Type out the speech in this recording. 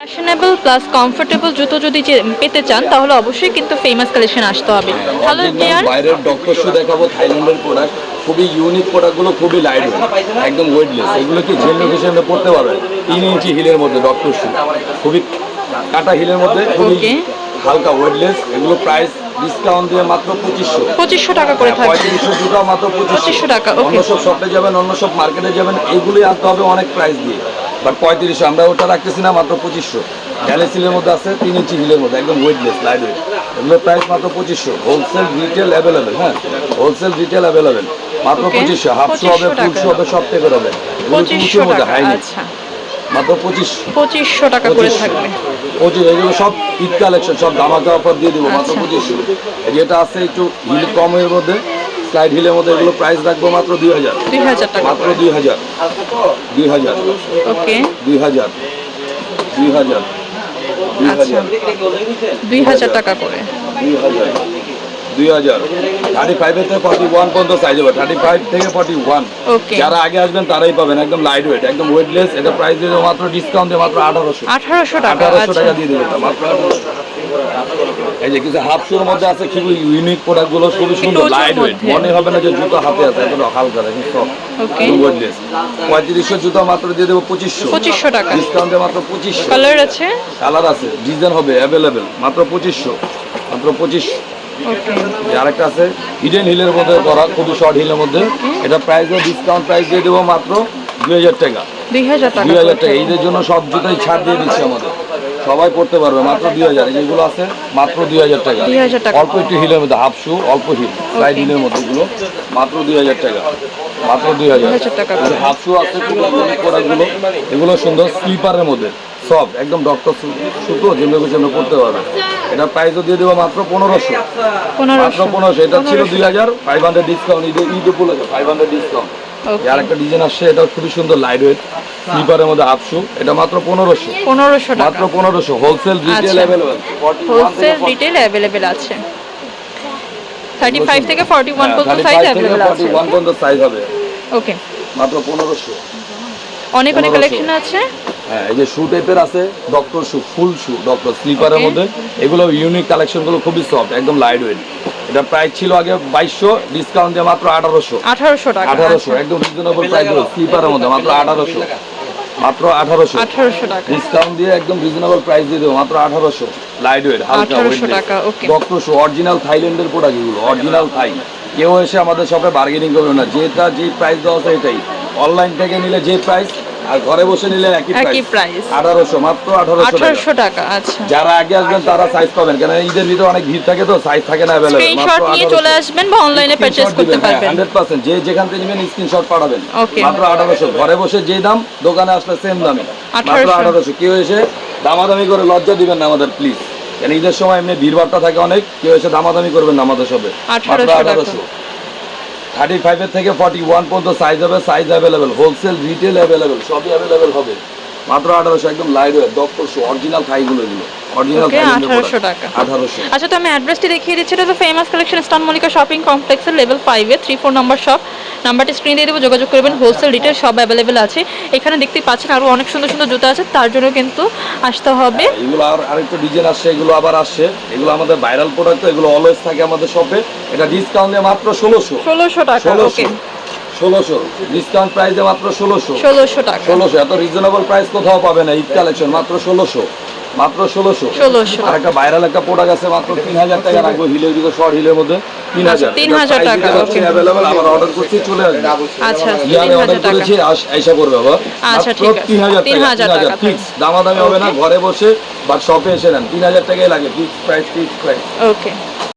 Fashionable plus comfortable জুতো যদি পেতে চান তাহলে অবশ্যই কিন্তু ফেমাস কালেকশন আসতে হবে। হ্যালো ডিয়ার বাইরের ডক্টর শু দেখাবো থাইল্যান্ডের প্রোডাক্ট খুবই ইউনিক প্রোডাক্টগুলো খুবই লাইট একদম ওয়েটলেস এগুলো কি জেল লোকেশনে পড়তে পারবে? তিন ইঞ্চি হিলের মধ্যে ডক্টর শু খুবই কাটা হিলের মধ্যে খুবই হালকা ওয়েটলেস এগুলো প্রাইস ডিসকাউন্ট দিয়ে মাত্র পঁচিশশো। পঁচিশশো টাকা করে থাকবে। পঁয়ত্রিশশো জুতা মাত্র 2500 পঁচিশশো টাকা, অন্য সব শপে যাবেন অন্য সব মার্কেটে যাবেন এইগুলোই আনতে হবে অনেক প্রাইস দিয়ে। বাট পঁয়ত্রিশশো আমরা ওটা রাখতেছি না মাত্র পঁচিশশো। গ্যালেসিলের মধ্যে আছে তিন ইঞ্চি হিলের মধ্যে একদম ওয়েটলেস লাইট ওয়েট এগুলোর প্রাইস মাত্র পঁচিশশো। হোলসেল রিটেল অ্যাভেলেবেল হ্যাঁ? হোলসেল রিটেল অ্যাভেলেবেল মাত্র পঁচিশশো হাফ শো হবে 2500 ফুল শো হবে সব থেকে হবে। পঁচিশশো মধ্যে হাইনি আচ্ছা। মাত্র পঁচিশশো। পঁচিশশো টাকা করে থাকবে। পঁচিশ এগুলো সব ঈদ কালেকশন সব দামাকা অফার দিয়ে দিব মাত্র আচ্ছা। পঁচিশশো। যেটা আছে একটু হিল কমের মধ্যে। স্লাইড হিলের মধ্যে এগুলো প্রাইস রাখব মাত্র দুই হাজার। দুই হাজার টাকা। মাত্র দুই হাজার। দুই হাজার। ওকে। দুই হাজার। দুই হাজার। দুই আচ্ছা। হাজার। টাকা করে। দুই হাজার। দুই হাজার। থার্টি ফাইভের থেকে ফর্টি ওয়ান পর্যন্ত সাইজ হবে থার্টি ফাইভ থেকে ফর্টি ওয়ান যারা আগে আসবেন তারাই পাবেন একদম লাইট ওয়েট একদম ওয়েটলেস এটা প্রাইস দিয়ে দেবো মাত্র ডিসকাউন্ট দিয়ে মাত্র আঠারোশো। আঠারোশো টাকা আঠারোশো আচ্ছা। টাকা দিয়ে দেবেন। মাত্র 1800 এই যে কিছু হাফ শোর মধ্যে আছে খুবই ইউনিক প্রোডাক্টগুলো খুবই সুন্দর। লাইট ওয়েট মনে হবে না যে জুতো হাতে আছে হালকা দেখুন সব পঁয়ত্রিশশো জুতো মাত্র দিয়ে দেবো পঁচিশশো। পঁচিশশো টাকা। ডিসকাউন্টে মাত্র পঁচিশশো। কালার আছে? কালার আছে ডিজাইন হবে অ্যাভেলেবেল মাত্র পঁচিশশো। মাত্র পঁচিশশো। আরেকটা আছে হিডেন হিলের মধ্যে করা খুবই শর্ট হিলের মধ্যে। এটা প্রাইস ডিসকাউন্ট প্রাইস দিয়ে দেবো মাত্র দুই হাজার টাকা। দুই হাজার টাকা। দুই হাজার টাকা। এইদের জন্য সব জুতাই ছাড় দিয়ে দিচ্ছে আমাদের। সবাই পড়তে পারবে মাত্র দুই হাজার। যেগুলো আছে মাত্র দুই হাজার টাকা। অল্প একটু হিলের মধ্যে হাফ শু অল্প হিল সাইড. হিলের মধ্যে এগুলো। মাত্র দুই হাজার টাকা মাত্র দুই হাজার। 2000 টাকা হাফ শু আছে প্রোডাক্টগুলো এগুলো সুন্দর স্লিপারের মধ্যে সব একদম ডক্টর সুতো যেগুলো যেগুলো পড়তে পারবে। এটা প্রাইসও দিয়ে দেবো মাত্র পনেরোশো। মাত্র পনেরোশো এটা ছিল দুই হাজার ফাইভ হান্ড্রেড ডিসকাউন্ট ঈদে ঈদ উপলক্ষে ফাইভ হান্ড্রেড ডিসকাউন্ট আর একটা ডিজাইন আসছে এটা খুবই সুন্দর লাইট ওয়েট স্লিপারের মধ্যে এটা মাত্র পনেরোশো। পনেরোশো মাত্র পনেরোশো wholesale retail. Available wholesale retail available আছে। থার্টি ফাইভ থেকে ফর্টি ওয়ান হ্যাঁ, পর্যন্ত সাইজ আছে। ওয়ান পর্যন্ত সাইজ হবে। ওকে মাত্র পনেরোশো। অনেক অনেক কালেকশন আছে। হ্যাঁ এই যে শু টাইপের আছে ডক্টর শু ফুল শু ডক্টর স্লিপারের মধ্যে। এগুলো ইউনিক কালেকশনগুলো খুবই সফট একদম লাইট ওয়েট এটা প্রাইস ছিল আগে বাইশশো ডিসকাউন্ট দিয়ে মাত্র আঠারোশো। আঠারোশো টাকা আঠারোশো একদম রিজনেবল প্রাইস স্লিপারের মধ্যে মাত্র আঠারোশো। মাত্র আঠারোশো। আঠারোশো টাকা। ডিসকাউন্ট দিয়ে একদম রিজনেবল প্রাইস দিয়ে দেবো মাত্র আঠারোশো। লাইট ওয়েট হালকা 1800 টাকা, okay. ডক্টর শু অরিজিনাল থাইল্যান্ডের প্রোডাক্ট এগুলো অরিজিনাল থাই কেউ এসে আমাদের শপে বার্গেনিং করবে না যেটা যে প্রাইস দেওয়া আছে এটাই। অনলাইন থেকে নিলে যে প্রাইস আর ঘরে বসে নিলে একই একই প্রাইস প্রাইস আঠারোশো মাত্র আঠারোশো টাকা। আচ্ছা। যারা আগে আসবেন তারা সাইজ পাবেন। কেন ঈদের ভিতরে অনেক ভিড় থাকে তো সাইজ থাকে না অ্যাভেলেবেল স্ক্রিনশট নিয়ে চলে আসবেন বা অনলাইনে পারচেজ করতে পারবেন। হান্ড্রেড পার্সেন্ট যে যেখান থেকে নেবেন স্ক্রিনশট পাঠাবেন। মাত্র আঠারোশো। ঘরে বসে যে দাম দোকানে আসলে সেম দামে। মাত্র 1800 আঠারোশো। কেউ এসে দামাদামি করে লজ্জা দিবেন না আমাদের প্লিজ কেন ঈদের সময় এমনি ভিড়ভাড়টা থাকে অনেক কেউ এসে দামাদামি করবেন না আমাদের সবে। 1800 টাকা। থার্টি ফাইভের থেকে ফর্টি ওয়ান পর্যন্ত সাইজ হবে size available wholesale retail available সবই অ্যাভেলেবেল হবে। মাত্র আঠারোশো একদম লাইট ওয়েট ডক্টর অরিজিনাল থাইগুলো এগুলো। অরিজিনাল Okay, 1800 টাকা। আঠারোশো। আচ্ছা তো আমি অ্যাড্রেসটি দেখিয়ে দিচ্ছি। এটা তো ফেমাস কালেকশন স্টান মলিকা শপিং কমপ্লেক্সের লেভেল ফাইভে থ্রি ফোর নম্বর শপ নাম্বারটি স্ক্রিন দিয়ে দেবো যোগাযোগ করবেন। হোলসেল রিটেল সব অ্যাভেলেবেল আছে। এখানে দেখতেই পাচ্ছেন আরও অনেক সুন্দর সুন্দর জুতো আছে। তার জন্য কিন্তু আসতে হবে। এগুলো আর আরেকটা ডিজাইন আসছে এগুলো আবার আসছে। এগুলো আমাদের ভাইরাল প্রোডাক্ট এগুলো অলওয়েজ থাকে আমাদের শপে এটা ডিসকাউন্ট মাত্র ষোলোশো। ষোলোশো টাকা ওকে ষোলোশো। ডিসকাউন্ট প্রাইসে মাত্র ষোলোশো। ষোলোশো টাকা। ষোলোশো এত রিজনেবল প্রাইস কোথাও পাবে না ঈদ কালেকশন মাত্র ষোলোশো। মাত্র ষোলোশো। 1600 আর একটা ভাইরাল একটা প্রোডাক্ট আছে মাত্র তিন হাজার টাকা রাখব হিলের দিকে শর্ট হিলের মধ্যে তিন হাজার। 3000 টাকা, অ্যাভেলেবল আবার অর্ডার করছি চলে আসবে। আচ্ছা তিন হাজার করেছি আইসা করবে আবার। আচ্ছা, মাত্র ঠিক আছে। 3000 তিন হাজার 3000 টাকা। ফিক্স দামাদামি হবে না ঘরে বসে বা শপে এসে নেন। তিন হাজার টাকাই লাগে fix price fix price okay